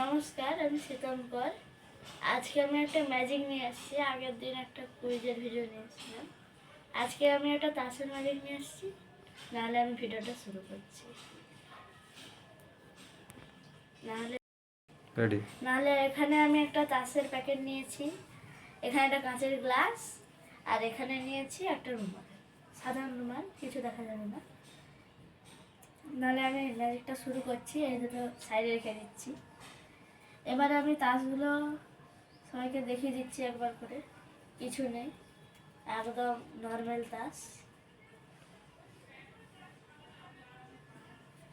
নমস্কার আমি শীতঙ্কর আজকে আমি একটা ম্যাজিক নিয়ে আসছি আগের দিন একটা কুইজের ভিডিও নিয়ে এসেছিলাম আজকে আমি একটা তাসের ম্যাজিক নিয়ে আসছি নাহলে আমি ভিডিওটা শুরু করছি। নাহলে নাহলে এখানে আমি একটা তাসের প্যাকেট নিয়েছি। এখানে একটা কাঁচের গ্লাস আর এখানে নিয়েছি একটা রুমাল। সাধারণ রুমাল কিছু দেখা যাবে না। নাহলে আমি ম্যাজিকটা শুরু করছি এই দুটো সাইডে রেখে দিচ্ছি। এবার আমি তাসগুলো সবাইকে দেখিয়ে দিচ্ছি একবার করে। কিছু নেই, একদম নর্মাল তাস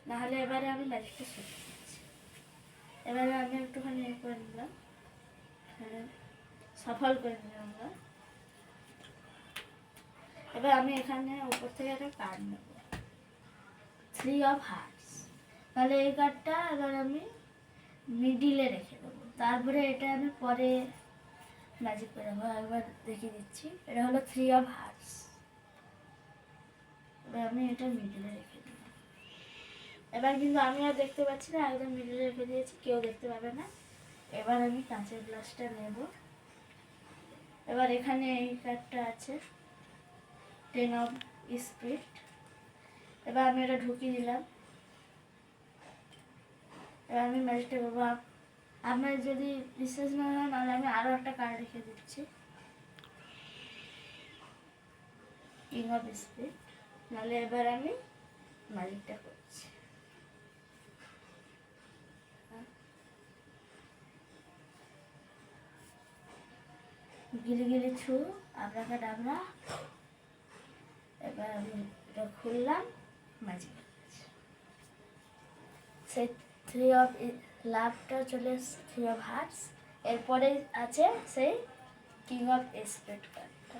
নাহলে এবারে আমি ম্যাজিকটা শুরু করছি। এবারে আমি একটুখানি ইয়ে করে নিলাম। সফল করে নিলাম আমরা। এবার আমি এখানে উপর থেকে একটা কার্ড নেব। থ্রি অফ হার্টস তাহলে এই কার্ডটা এবার আমি মিডিলে রেখে দেবো। তারপরে এটা আমি পরে ম্যাজিক করে দেবো। একবার দেখিয়ে দিচ্ছি। এটা হলো থ্রি অফ হার্টস এবার আমি এটা মিডিলে রেখে দেবো। এবার কিন্তু আমি আর দেখতে পাচ্ছি না, একদম মিডিলে রেখে দিয়েছি, কেউ দেখতে পাবে না। এবার আমি কাঁচের গ্লাসটা নেব। এবার এখানে এই কার্ডটা আছে। টেন অফ স্পিড এবার আমি এটা ঢুকিয়ে দিলাম। এবার আমি ম্যাজিকটা করব আপ- আপনার যদি বিশ্বাস না হয়, তাহলে আমি আরও একটা কার্ড রেখে দিচ্ছি। কিং অফ স্পিড নাহলে এবার আমি ম্যাজিকটা করছি। গিলি গিলি ছু আপনাকে ডাবরা এবার আমি এটা খুললাম ম্যাজিক সেই থ্রি অফ লাভটা চলে এসছে থ্রি অফ হার্টস এরপরে আছে সেই কিং অফ স্পিড কার্ডটা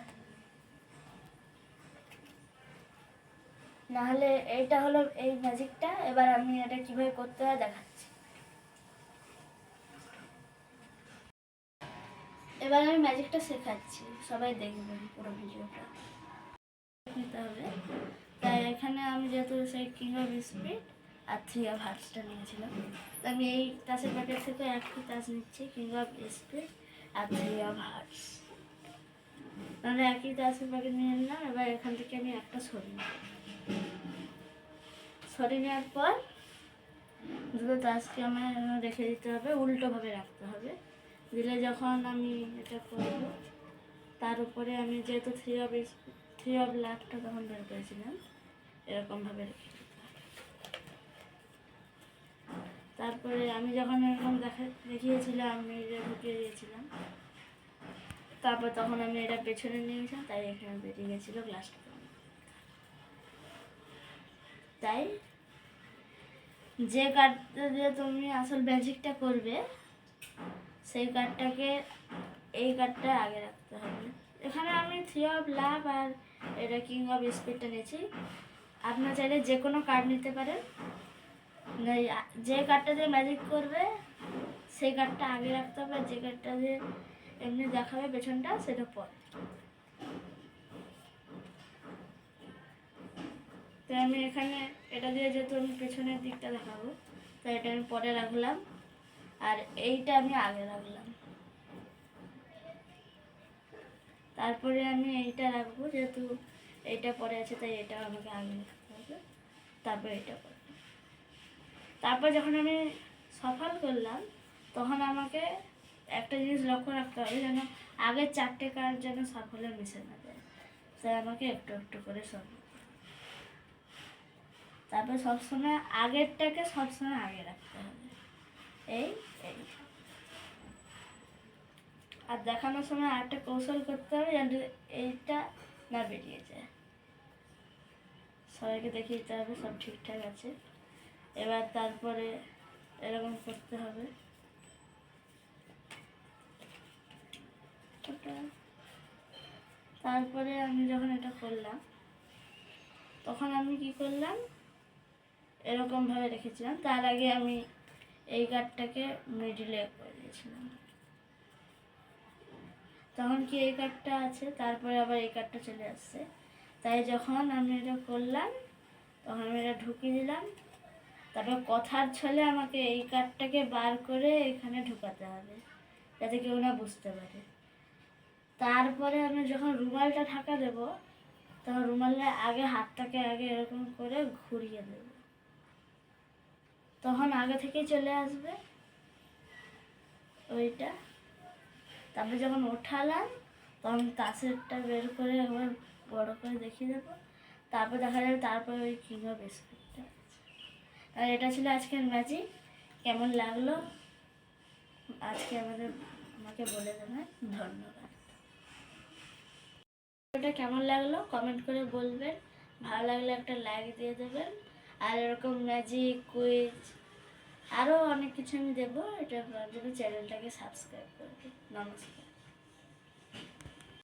নাহলে এইটা হলো এই ম্যাজিকটা এবার আমি এটা কীভাবে করতে হয় দেখাচ্ছি। এবার আমি ম্যাজিকটা শেখাচ্ছি। সবাই দেখবেন পুরো ভিডিওটা। নিতে হবে। তাই এখানে আমি যেহেতু সেই কিং অফ স্পিড আর থ্রি অফ হার্টসটা নিয়েছিলাম তো আমি এই তাসের প্যাকেট থেকে একটি তাস নিচ্ছি কিং অফ স্পিড আর থ্রি অফ হার্টস তাহলে একই তাসের প্যাকেট নিয়ে নিলাম, এবার এখান থেকে আমি একটা সরিয়ে নেব। সরিয়ে নেওয়ার পর দুটো তাসকে আমার রেখে দিতে হবে উল্টোভাবে রাখতে হবে। দিলে যখন আমি এটা করব, তার উপরে আমি যেহেতু থ্রি অফ থ্রি অফ লাখটা তখন বের করেছিলাম এরকমভাবে রেখে দিতে হবে। তারপরে আমি যখন এরকম দেখা, দেখিয়েছিলাম আমি এটা ঢুকিয়ে দিয়েছিলাম, তারপর তখন আমি এটা পেছনে নিয়েছিলাম তাই এখানে বেরিয়ে গেছিল গ্লাসটা তাই যে কার্ডটা দিয়ে তুমি আসল ম্যাজিকটা করবে, সেই কার্ডটাকে এই কার্ডটা আগে রাখতে হবে। এখানে আমি থ্রি অফ লাভ আর এটা কিং অফ স্পিডটা নিয়েছি। আপনার চাইলে যে কোনো কার্ড নিতে পারেন। যে কার্ডটা দিয়ে ম্যাজিক করবে, সেই কার্ডটা আগে রাখতে হবে, যে কার্ডটা দিয়ে এমনি দেখাবে পেছনটা, সেটা পরে। তো আমি এখানে, এটা দিয়ে যেহেতু আমি পেছনের দিকটা দেখাবো তাই এটা আমি পরে রাখলাম, আর এইটা আমি আগে রাখলাম। তারপরে আমি এইটা রাখব, যেহেতু এইটা পরে আছে, তাই এটা আমাকে আগে রাখতে হবে, তারপর এটা করব তারপর যখন আমি সফল করলাম, তখন আমাকে একটা জিনিস লক্ষ্য রাখতে হবে যেন আগের চারটে কার্ড যেন সফলে মিশে না যায়। তাই আমাকে একটু একটু করে হবে। তারপর সবসময় আগেরটাকে সবসময় আগে রাখতে হবে। এই এই। আর দেখানোর সময় আরেকটা কৌশল করতে হবে যেন এইটা না বেরিয়ে যায়। সবাইকে দেখিয়ে দিতে হবে, সব ঠিকঠাক আছে। এবার তারপরে এরকম করতে হবে। তারপরে আমি যখন এটা করলাম, তখন আমি কি করলাম? এরকমভাবে রেখেছিলাম। তার আগে আমি এই কার্ডটাকে মিডিলে করে দিয়েছিলাম। তখন কি এই কার্ডটা আছে? তারপরে আবার এই কার্ডটা চলে আসছে। তাই যখন আমি এটা করলাম, তখন আমি এটা ঢুকিয়ে দিলাম। তারপর কথার ছলে আমাকে এই কার্ডটাকে বার করে এখানে ঢুকাতে হবে, যাতে কেউ না বুঝতে পারে। তারপরে আমি যখন রুমালটা ঢাকা দেব, তখন রুমালে আগে হাতটাকে আগে এরকম করে ঘুরিয়ে দেব। তখন আগে থেকেই চলে আসবে ওইটা। তারপরে যখন ওঠালাম, তখন তাসেরটা বের করে একবার বড় করে দেখিয়ে দেবো। তারপর দেখা যাবে তারপরে ওই কিংবা স্পিডটা আর এটা ছিল আজকের ম্যাজিক। কেমন লাগল? আজকে আমাদের, আমাকে বলে দেবেন ধন্যবাদ। এটা কেমন লাগল? কমেন্ট করে বলবেন। ভালো লাগলে একটা লাইক দিয়ে দেবেন। আর এরকম ম্যাজিক কুইজ আরও অনেক কিছু আমি দেবো। এটা জন্য চ্যানেলটাকে সাবস্ক্রাইব করবেন। নমস্কার।